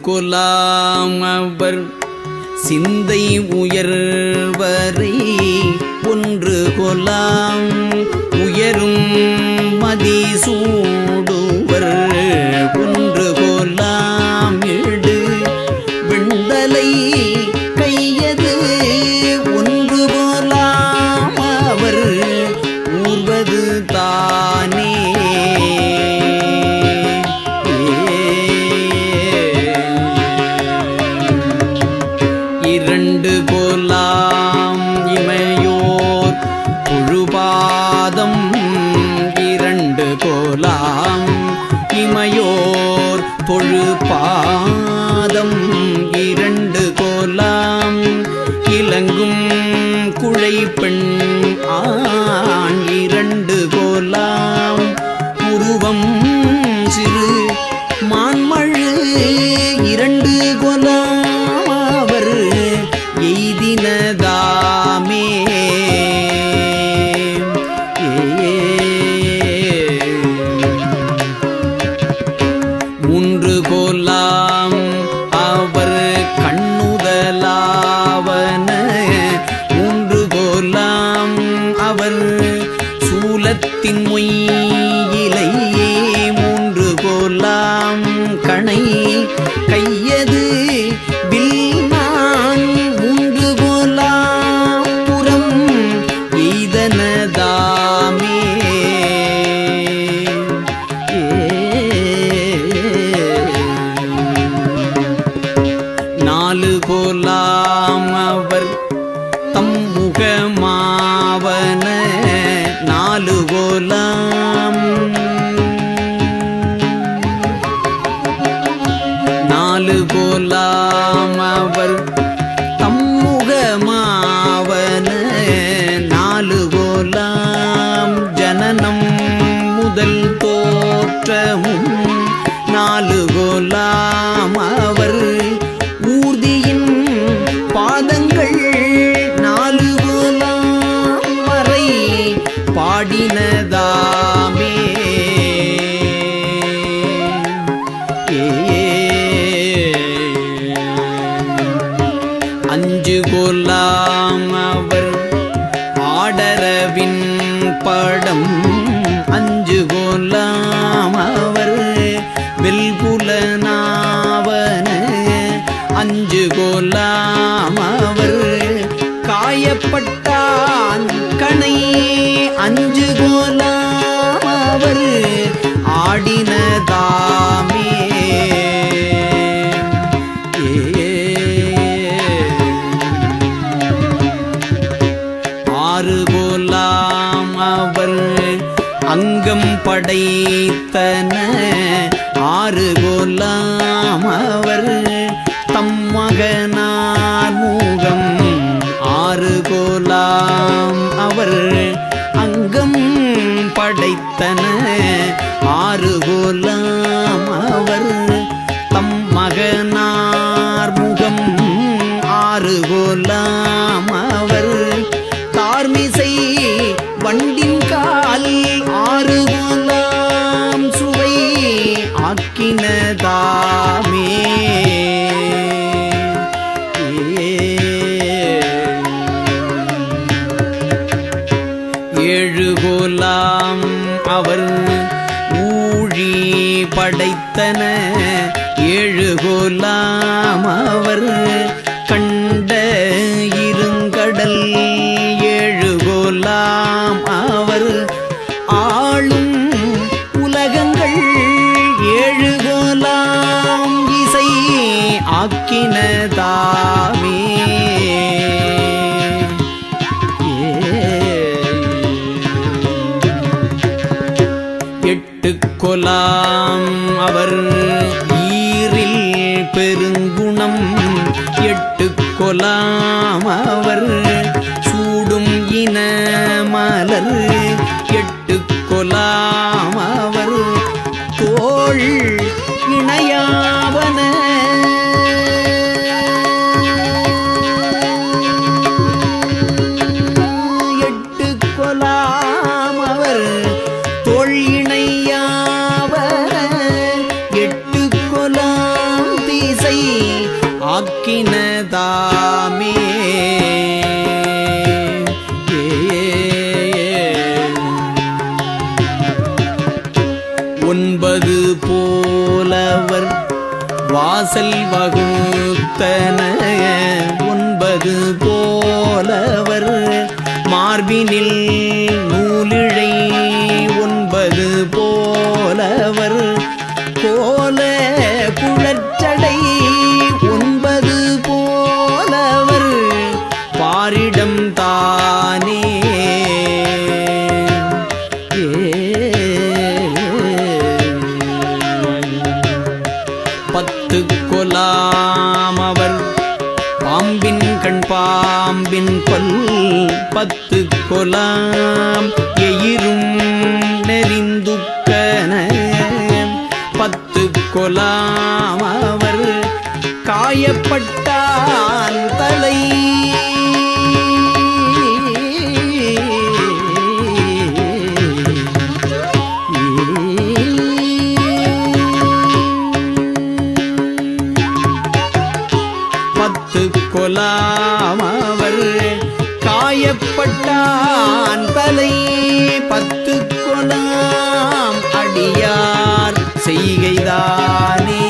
கொலாம் அவர் சிந்தை உயர்வரை ஒன்று கொலாம் உயரும் மதிசூ போலாம் இமையோர் புழுபாதம் இரண்டு கோலாம் இமையோர் பொழுபாதம் இரண்டு கணை தோற்றமும் நாலு கோலாம் அவர். ஊர்தியின் பாதங்கள் நாலு கோலாம் வரை பாடினதாமே. அஞ்சு கோலாம் அவர் ஆடரவின் படம். அஞ்சு கோலாம் அவர் வெல்குலனாவன அஞ்சு கோலாம் அவர் காயப்பட்டான் கணை அஞ்சு கோலாம் அவர் ஆடினதாமே அங்கம் படைத்தன. ஆறு கோலாம் அவர் தம் மகனார் மூகம். ஆறு கோலாம் அவர் அங்கம் படைத்தன. ஆறு கோலாம் அவர் தம் மகனார் முகம். ஆறு கோலாம் படைத்தன ஏழு கோலாம் அவர் கண்ட இருங்கடல் ஏழு கோலாம் அவர் ஆளும் உலகங்கள் ஏழு கோலாம் இசை ஆக்கினதாமே. எல்லாம் அவர் ஈரில் பெருங்குணம் எட்டு கொலாம். அவர் சூடும் இன மலர் எட்டு கொலாம். போலவர் வாசல் வகுத்தன ஒன்பது போலவர் மார்பினில் நூலிழை ஒன்பது போலவர் கோல குழற்றடை ஒன்பது போலவர் பாரிடம் தானே பாம்பின் பல் பத்து கொலாம். எயிரும் நெறிந்துக்கன பத்து கொலாம். அவர் காயப்பட்ட கொலாமவர் காயப்பட்டான் தலை பத்து கொலாம் அடியார் செய்கைதானே.